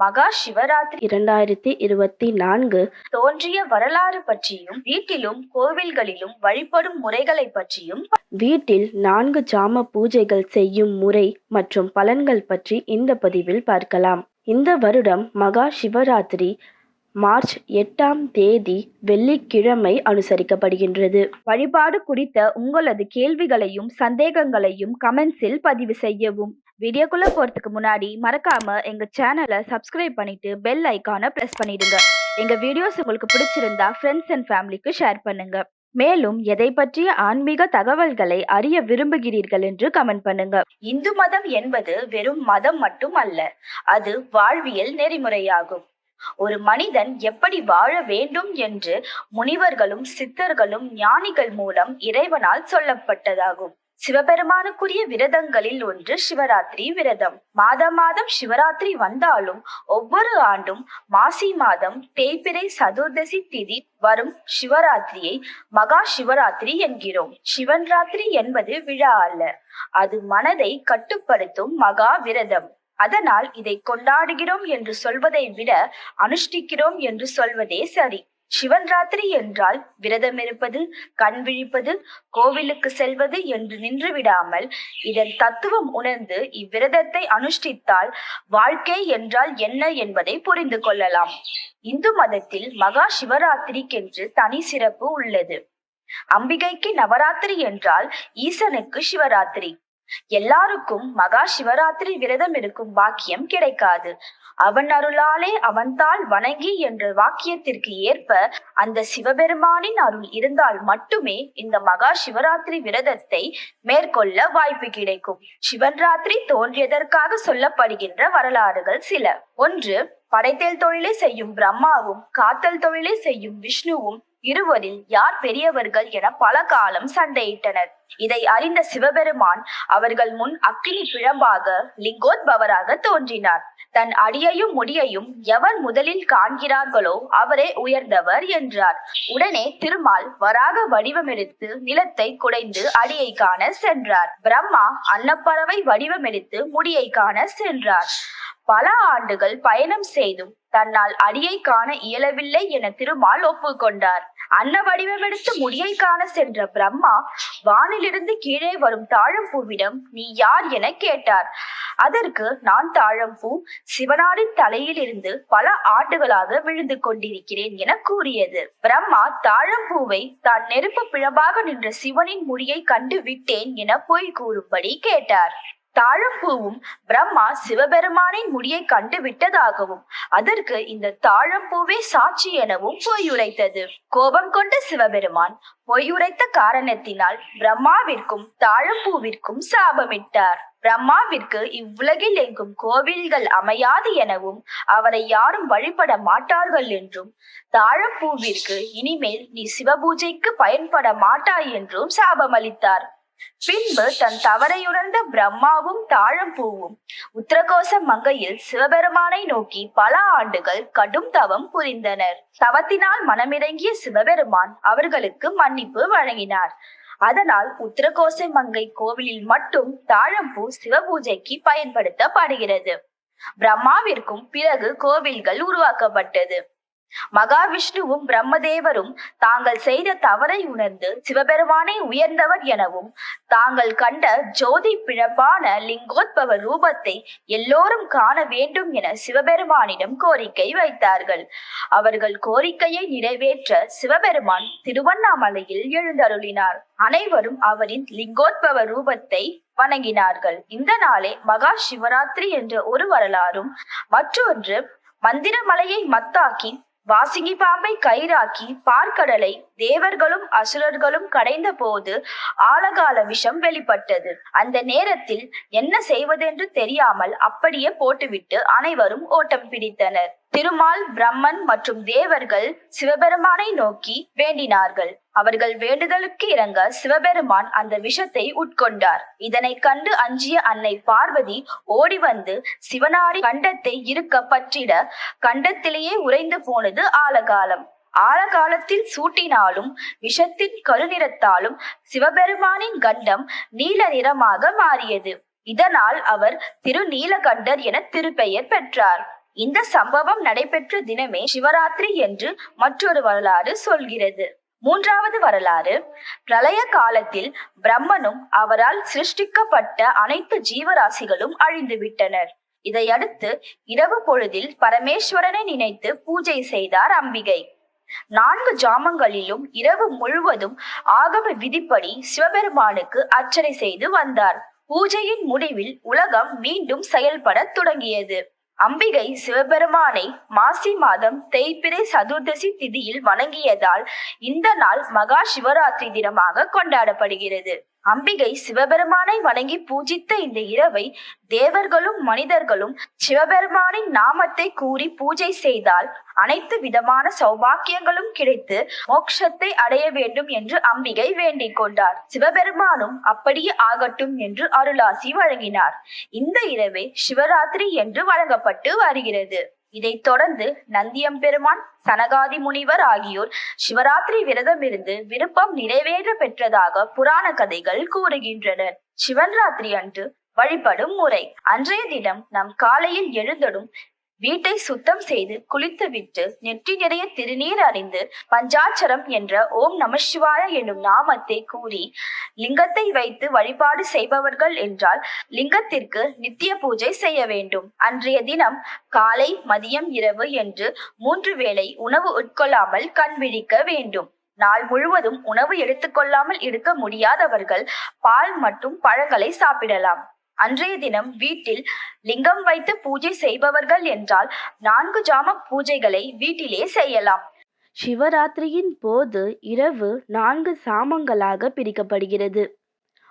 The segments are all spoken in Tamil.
மகா சிவராத்திரி இரண்டாயிரத்தி இருபத்தி நான்கு தோன்றிய வரலாறு பற்றியும் வீட்டிலும் கோவில்களிலும் வழிபடும் முறைகளை பற்றியும் வீட்டில் நான்கு ஜாம பூஜைகள் செய்யும் முறை மற்றும் பலன்கள் பற்றி இந்த பதிவில் பார்க்கலாம். இந்த வருடம் மகா சிவராத்திரி மார்ச் எட்டாம் தேதி வெள்ளிக்கிழமை அனுசரிக்கப்படுகின்றது. வழிபாடு குறித்த உங்களது கேள்விகளையும் சந்தேகங்களையும் கமெண்ட்ஸில் பதிவு செய்யவும். வீடியோக்குள்ள போறதுக்கு முன்னாடி மறக்காம எங்க சேனலை சப்ஸ்கிரைப் பண்ணிட்டு பெல் ஐக்கான பிரஸ் பண்ணிடுங்க. எங்க வீடியோஸ் உங்களுக்கு பிடிச்சிருந்தா ஃப்ரெண்ட்ஸ் அண்ட் ஃபேமிலிக்கு ஷேர் பண்ணுங்க. மேலும் எதை பற்றிய ஆன்மீக தகவல்களை அறிய விரும்புகிறீர்கள் என்று கமெண்ட் பண்ணுங்க. இந்து மதம் என்பது வெறும் மதம் மட்டும் அல்ல அது வாழ்வியல் நெறிமுறையாகும். ஒரு மனிதன் எப்படி வாழ வேண்டும் என்று முனிவர்களும் சித்தர்களும் ஞானிகள் மூலம் இறைவனால் சொல்லப்பட்டதாகும். சிவபெருமானுக்குரிய விரதங்களில் ஒன்று சிவராத்திரி விரதம். மாதம் மாதம் சிவராத்திரி வந்தாலும் ஒவ்வொரு ஆண்டும் மாசி மாதம் தேய்பிரை சதுர்தசி திதி வரும் சிவராத்திரியை மகா சிவராத்திரி என்கிறோம். சிவன் ராத்திரி என்பது விழா அல்ல. அது மனதை கட்டுப்படுத்தும் மகா விரதம். அதனால் இதை கொண்டாடுகிறோம் என்று சொல்வதை விட அனுஷ்டிக்கிறோம் என்று சொல்வதே சரி. சிவன் ராத்திரி என்றால் விரதம் இருப்பது கண் விழிப்பது கோவிலுக்கு செல்வது என்று நின்று விடாமல் இதன் தத்துவம் உணர்ந்து இவ்விரதத்தை அனுஷ்டித்தால் வாழ்க்கை என்றால் என்ன என்பதை புரிந்து கொள்ளலாம். இந்து மதத்தில் மகா சிவராத்திரிக்கென்று தனி சிறப்பு உள்ளது. அம்பிகைக்கு நவராத்திரி என்றால் ஈசனுக்கு சிவராத்திரி. எல்லாருக்கும் மகா சிவராத்திரி விரதம் இருக்கும் பாக்கியம் கிடைக்காது. அவன் அருளாலே அவன்தால் வணங்கி என்ற வாக்கியத்திற்கு ஏற்ப அந்த சிவபெருமானின் அருள் இருந்தால் மட்டுமே இந்த மகா சிவராத்திரி விரதத்தை மேற்கொள்ள வாய்ப்பு கிடைக்கும். சிவன் ராத்திரி தோன்றியதற்காக சொல்லப்படுகின்ற வரலாறுகள் சில. ஒன்று படைத்தல் தொழிலை செய்யும் பிரம்மாவும் காத்தல் தொழிலை செய்யும் விஷ்ணுவும் இருவரில் யார் பெரியவர்கள் என பல காலம் சண்டையிட்டனர். இதை அறிந்த சிவபெருமான் அவர்கள் முன் அக்னி பிழம்பாக லிங்கோத்பவராக தோன்றினார். தன் அடியையும் முடியையும் எவர் முதலில் காண்கிறார்களோ அவரே உயர்ந்தவர் என்றார். உடனே திருமால் வராக வடிவமெடுத்து நிலத்தை குடைந்து அடியை காண சென்றார். பிரம்மா அன்னப்பறவை வடிவமெடுத்து முடியை காண சென்றார். பல ஆண்டுகள் பயணம் செய்தும் தன்னால் அடியை காண இயலவில்லை என திருமால் ஒப்புக்கொண்டார். அன்ன வடிவமெடுத்து முடியை காண சென்ற பிரம்மா வானிலிருந்து கீழே வரும் தாழம்பூவிடம் நீ யார் என கேட்டார். அதற்கு நான் தாழம்பூ சிவனாரின் தலையில் இருந்து பல ஆண்டுகளாக விழுந்து கொண்டிருக்கிறேன் என கூறியது. பிரம்மா தாழம்பூவை தான் நெருப்பு பிழம்பாக நின்ற சிவனின் முடியை கண்டு விட்டேன் என பொய் கூறும்படி கேட்டார். தாழம்பூவும் பிரம்மா சிவபெருமானின் முடியை கண்டு விட்டதாகவும் அதற்கு இந்த தாழம்பூவே சாட்சி எனவும் பொய்யுரைத்தது. கோபம் கொண்ட சிவபெருமான் பொய்யுரைத்த காரணத்தினால் பிரம்மாவிற்கும் தாழம்பூவிற்கும் சாபமிட்டார். பிரம்மாவிற்கு இவ்வுலகில் எங்கும் கோவில்கள் அமையாது எனவும் அவரை யாரும் வழிபட மாட்டார்கள் என்றும் தாழம்பூவிற்கு இனிமேல் நீ சிவபூஜைக்கு பயன்பட மாட்டாய் என்றும் சாபமளித்தார். பின்பு தன் தவறையுணர்ந்த பிரம்மாவும் தாழம்பூவும் உத்தரகோச மங்கையில் சிவபெருமானை நோக்கி பல ஆண்டுகள் கடும் தவம் புரிந்தனர். தவத்தினால் மனமிறங்கிய சிவபெருமான் அவர்களுக்கு மன்னிப்பு வழங்கினார். அதனால் உத்தரகோச மங்கை கோவிலில் மட்டும் தாழம்பூ சிவபூஜைக்கு பயன்படுத்தப்படுகிறது. பிரம்மாவிற்கும் பிறகு கோவில்கள் உருவாக்கப்பட்டது. மகாவிஷ்ணுவும் பிரம்மதேவரும் தாங்கள் செய்த தவறை உணர்ந்து சிவபெருமானை உயர்ந்தவர் எனவும் தாங்கள் கண்ட ஜோதி பிழப்பான லிங்கோத்பவ ரூபத்தை எல்லோரும் காண வேண்டும் என சிவபெருமானிடம் கோரிக்கை வைத்தார்கள். அவர்கள் கோரிக்கையை நிறைவேற்ற சிவபெருமான் திருவண்ணாமலையில் எழுந்தருளினார். அனைவரும் அவரின் லிங்கோத்பவ ரூபத்தை வணங்கினார்கள். இந்த நாளே மகா சிவராத்திரி என்ற ஒரு வரலாறும் மற்றொன்று மந்திரமலையை மத்தாக்கி வாசிங்கி பாம்பை கயிறாக்கி பார்க்கடலை தேவர்களும் அசுரர்களும் கடைந்த போது ஆழகால விஷம் வெளிப்பட்டது. அந்த நேரத்தில் என்ன செய்வதென்று தெரியாமல் அப்படியே போட்டுவிட்டு அனைவரும் ஓட்டம் பிடித்தனர். திருமால் பிரம்மன் மற்றும் தேவர்கள் சிவபெருமானை நோக்கி வேண்டினார்கள். அவர்கள் வேண்டுதலுக்கு இறங்க சிவபெருமான் அந்த விஷத்தை உட்கொண்டார். இதனை கண்டு அஞ்சிய அன்னை பார்வதி ஓடி வந்து சிவனாரி கண்டத்தை இருக்க பற்றிட கண்டத்திலேயே உறைந்து போனது ஆலகாலம். ஆழகாலத்தில் சூட்டினாலும் விஷத்தின் கருநிறத்தாலும் சிவபெருமானின் கண்டம் நீல நிறமாக மாறியது. இதனால் அவர் திருநீலகண்டர் என திருப்பெயர் பெற்றார். இந்த சம்பவம் நடைபெற்ற தினமே சிவராத்திரி என்று மற்றொரு வரலாறு சொல்கிறது. மூன்றாவது வரலாறு பிரளய காலத்தில் பிரம்மனும் அவரால் சிருஷ்டிக்கப்பட்ட அனைத்து ஜீவராசிகளும் அழிந்து விட்டனர் இதையடுத்து இரவு பொழுதில் பரமேஸ்வரனை நினைத்து பூஜை செய்தார் அம்பிகை. நான்கு ஜாமங்களிலும் இரவு முழுவதும் ஆகம விதிப்படி சிவபெருமானுக்கு அர்ச்சனை செய்து வந்தார். பூஜையின் முடிவில் உலகம் மீண்டும் செயல்பட தொடங்கியது. அம்பிகை சிவபெருமானை மாசி மாதம் தேய்பிரை சதுர்தசி திதியில் வணங்கியதால் இந்த நாள் மகா சிவராத்திரி தினமாக கொண்டாடப்படுகிறது. அம்பிகை சிவபெருமானை வணங்கி பூஜித்த இந்த இரவை தேவர்களும் மனிதர்களும் சிவபெருமானின் நாமத்தை கூறி பூஜை செய்தால் அனைத்து விதமான சௌபாக்கியங்களும் கிடைத்து மோட்சத்தை அடைய வேண்டும் என்று அம்பிகை வேண்டிக் கொண்டார். சிவபெருமானும் அப்படியே ஆகட்டும் என்று அருளாசி வழங்கினார். இந்த இரவே சிவராத்திரி என்று வழங்கப்பட்டு வருகிறது. இதைத் தொடர்ந்து நந்தியம்பெருமான் சனகாதி முனிவர் ஆகியோர் சிவராத்திரி விரதம் இருந்து விருப்பம் நிறைவேற பெற்றதாக புராண கதைகள் கூறுகின்றனர் சிவன் ராத்திரி அன்று வழிபடும் முறை. அன்றைய தினம் நம் காலையில் எழுந்ததும் வீட்டை சுத்தம் செய்து குளித்துவிட்டு நெற்றி நிறைய திருநீர் அறிந்து பஞ்சாட்சரம் என்ற ஓம் நம சிவாய என்னும் நாமத்தை கூறி லிங்கத்தை வைத்து வழிபாடு செய்பவர்கள் என்றால் லிங்கத்திற்கு நித்திய பூஜை செய்ய வேண்டும். அன்றைய தினம் காலை மதியம் இரவு என்று மூன்று வேளை உணவு உட்கொள்ளாமல் கண் விழிக்க வேண்டும். நாள் முழுவதும் உணவு எடுத்துக்கொள்ளாமல் இருக்க முடியாதவர்கள் பால் மற்றும் பழங்களை சாப்பிடலாம். அன்றைய தினம் வீட்டில் லிங்கம் வைத்து பூஜை செய்பவர்கள் என்றால் நான்கு ஜாம பூஜைகளை வீட்டிலே செய்யலாம். சிவராத்திரியின் போது இரவு நான்கு சாமங்களாக பிரிக்கப்படுகிறது.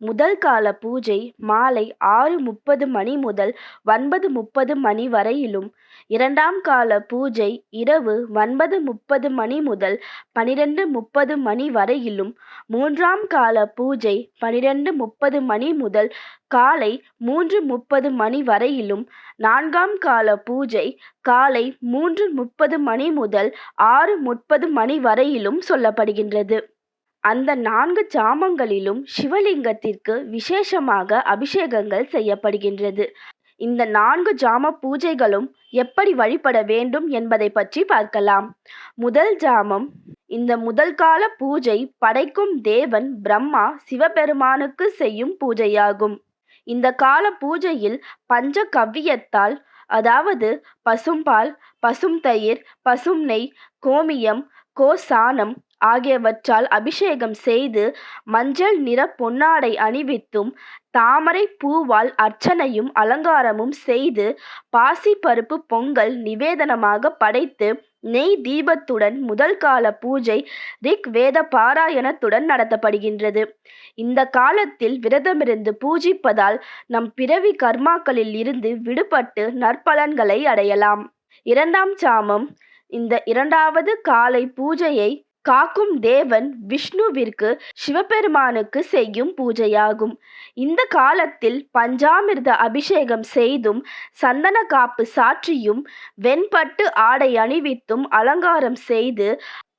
முதல் கால பூஜை மாலை ஆறு முப்பது மணி முதல் ஒன்பது முப்பது மணி வரையிலும். இரண்டாம் கால பூஜை இரவு ஒன்பது முப்பது மணி முதல் பனிரெண்டு முப்பது மணி வரையிலும். மூன்றாம் கால பூஜை பனிரெண்டு முப்பது மணி முதல் காலை மூன்று முப்பது மணி வரையிலும். நான்காம் கால பூஜை காலை மூன்று முப்பது மணி முதல் ஆறு முப்பது மணி வரையிலும் சொல்லப்படுகின்றது. அந்த நான்கு ஜாமங்களிலும் சிவலிங்கத்திற்கு விசேஷமாக அபிஷேகங்கள் செய்யப்படுகின்றது. இந்த நான்கு ஜாம பூஜைகளும் எப்படி வழிபட வேண்டும் என்பதை பற்றி பார்க்கலாம். முதல் ஜாமம் இந்த முதல் கால பூஜை படைக்கும் தேவன் பிரம்மா சிவபெருமானுக்கு செய்யும் பூஜையாகும். இந்த கால பூஜையில் பஞ்ச கவ்வியத்தால் அதாவது பசும்பால் பசும் தயிர் பசும் நெய் கோமியம் கோசானம் ஆகியவற்றால் அபிஷேகம் செய்து மஞ்சள் நிற பொன்னாடை அணிவித்தும் தாமரை பூவால் அர்ச்சனையும் அலங்காரமும் செய்து பாசிப்பருப்பு பொங்கல் நிவேதனமாக படைத்து நெய் தீபத்துடன் முதல் கால பூஜை ரிக் வேத பாராயணத்துடன் நடத்தப்படுகின்றது. இந்த காலத்தில் விரதமிருந்து பூஜிப்பதால் நம் பிறவி கர்மாக்களில் இருந்து விடுபட்டு நற்பலன்களை அடையலாம். இரண்டாம் சாமம். இந்த இரண்டாவது காலை பூஜையை காக்கும் தேவன் விஷ்ணுவிற்கு சிவபெருமானுக்கு செய்யும் பூஜையாகும். இந்த காலத்தில் பஞ்சாமிர்த அபிஷேகம் செய்தும் சந்தன காப்பு சாற்றியும் வெண்பட்டு ஆடை அணிவித்தும் அலங்காரம் செய்து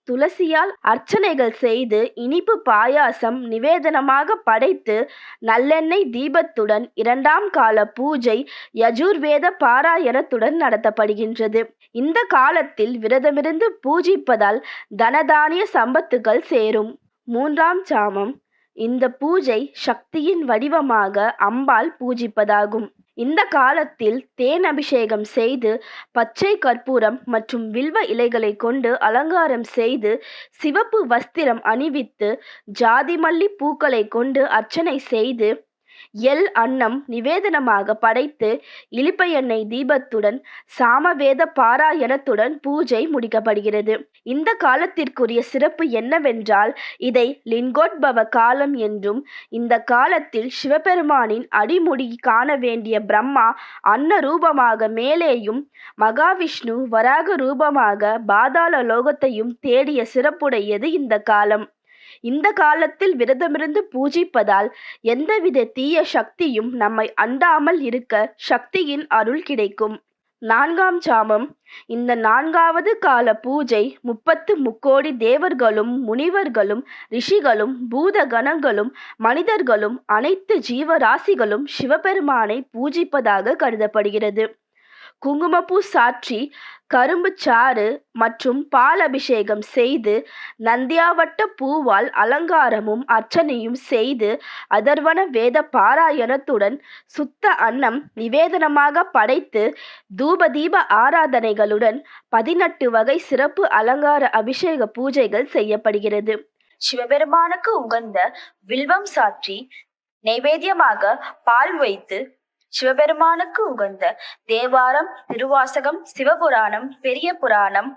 துளசியால் அர்ச்சனைகள் செய்து இனிப்பு பாயாசம் நிவேதனமாக படைத்து நல்லெண்ணெய் தீபத்துடன் இரண்டாம் கால பூஜை யஜுர்வேத பாராயணத்துடன் நடத்தப்படுகின்றது. இந்த காலத்தில் விரதமிருந்து பூஜிப்பதால் தனதானிய சம்பத்துகள் சேரும். மூன்றாம் சாமம். இந்த பூஜை சக்தியின் வடிவமாக அம்பாள் பூஜிப்பதாகும். இந்த காலத்தில் தேன் அபிஷேகம் செய்து பச்சை கற்பூரம் மற்றும் வில்வ இலைகளை கொண்டு அலங்காரம் செய்து சிவப்பு வஸ்திரம் அணிவித்து ஜாதிமல்லி பூக்களை கொண்டு அர்ச்சனை செய்து எல் அன்னம் நிவேதனமாக படைத்து இலிப்ப எண்ணெய் தீபத்துடன் சாமவேத பாராயணத்துடன் பூஜை முடிக்கப்படுகிறது. இந்த காலத்திற்குரிய சிறப்பு என்னவென்றால் இதை லிங்கோத்பவ காலம் என்றும் இந்த காலத்தில் சிவபெருமானின் அடிமுடி காண வேண்டிய பிரம்மா அன்ன ரூபமாக மேலேயும் மகாவிஷ்ணு வராக ரூபமாக பாதாள லோகத்தையும் தேடிய சிறப்புடையது இந்த காலம். இந்த காலத்தில் விரதமிருந்து பூஜிப்பதால் எந்தவித தீய சக்தியும் நம்மை அண்டாமல் இருக்க சக்தியின் அருள் கிடைக்கும். நான்காம் சாமம். இந்த நான்காவது கால பூஜை முப்பத்து முக்கோடி தேவர்களும் முனிவர்களும் ரிஷிகளும் பூத கணங்களும் மனிதர்களும் அனைத்து ஜீவராசிகளும் சிவபெருமானை பூஜிப்பதாக கருதப்படுகிறது. குங்குமப்பூ சாற்றி கரும்பு சாறு மற்றும் பால் அபிஷேகம் செய்து நந்தியாவட்ட பூவால் அலங்காரமும் அர்ச்சனையும் செய்து அதர்வன வேத பாராயணத்துடன் சுத்த அன்னம் நிவேதனமாக படைத்து தூபதீப ஆராதனைகளுடன் பதினெட்டு வகை சிறப்பு அலங்கார அபிஷேக பூஜைகள் செய்யப்படுகிறது. சிவபெருமானுக்கு உகந்த வில்வம் சாற்றி நைவேத்தியமாக பால் வைத்து சிவபெருமானுக்கு உகந்த தேவாரம் திருவாசகம் சிவபுராணம் பெரிய புராணம்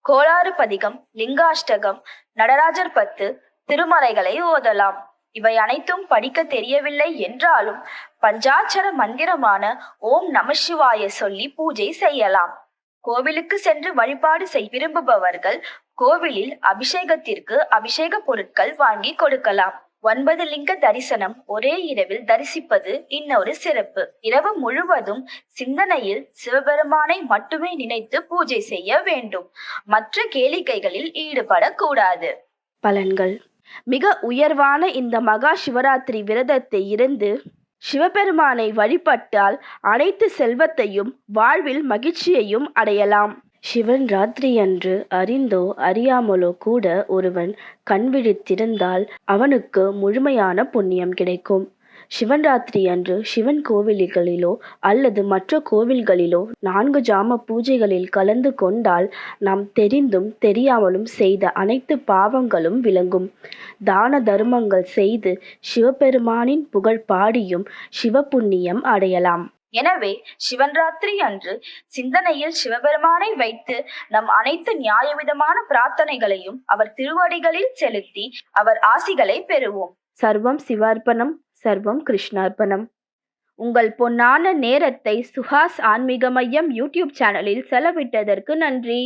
கோளாறு பதிகம் லிங்காஷ்டகம் நடராஜர் பத்து திருமறைகளை ஓதலாம். இவை அனைத்தும் படிக்க தெரியவில்லை என்றாலும் பஞ்சாட்சர மந்திரமான ஓம் நமசிவாய சொல்லி பூஜை செய்யலாம். கோவிலுக்கு சென்று வழிபாடு செய் விரும்புபவர்கள் கோவிலில் அபிஷேகத்திற்கு அபிஷேக பொருட்கள் வாங்கி கொடுக்கலாம். ஒன்பது லிங்க தரிசனம் ஒரே இரவில் தரிசிப்பது இன்னொரு சிறப்பு. இரவு முழுவதும் சிந்தனையில் சிவபெருமானை மட்டுமே நினைத்து பூஜை செய்ய வேண்டும். மற்ற கேளிக்கைகளில் ஈடுபடக்கூடாது. பலன்கள். மிக உயர்வான இந்த மகா சிவராத்திரி விரதத்தை இருந்து சிவபெருமானை வழிபட்டால் அனைத்து செல்வத்தையும் வாழ்வில் மகிழ்ச்சியையும் அடையலாம். சிவன் ராத்திரியன்று அறிந்தோ அறியாமலோ கூட ஒருவன் கண் விழித்திருந்தால் அவனுக்கு முழுமையான புண்ணியம் கிடைக்கும். சிவன் ராத்திரி அன்று சிவன் கோவில்களிலோ அல்லது மற்ற கோவில்களிலோ நான்கு ஜாம பூஜைகளில் கலந்து கொண்டால் நாம் தெரிந்தும் தெரியாமலும் செய்த அனைத்து பாவங்களும் விளங்கும். தான தர்மங்கள் செய்து சிவபெருமானின் புகழ் பாடியும் சிவபுண்ணியம் அடையலாம். எனவே சிவன்ராத்திரி அன்று சிந்தனையில் சிவபெருமானை வைத்து நம் அனைத்து நியாயவிதமான பிரார்த்தனைகளையும் அவர் திருவடிகளில் செலுத்தி அவர் ஆசிகளை பெறுவோம். சர்வம் சிவார்ப்பணம் சர்வம் கிருஷ்ணார்ப்பணம். உங்கள் பொன்னான நேரத்தை சுஹாஸ் ஆன்மீக மையம் யூடியூப் சேனலில் செலவிட்டதற்கு நன்றி.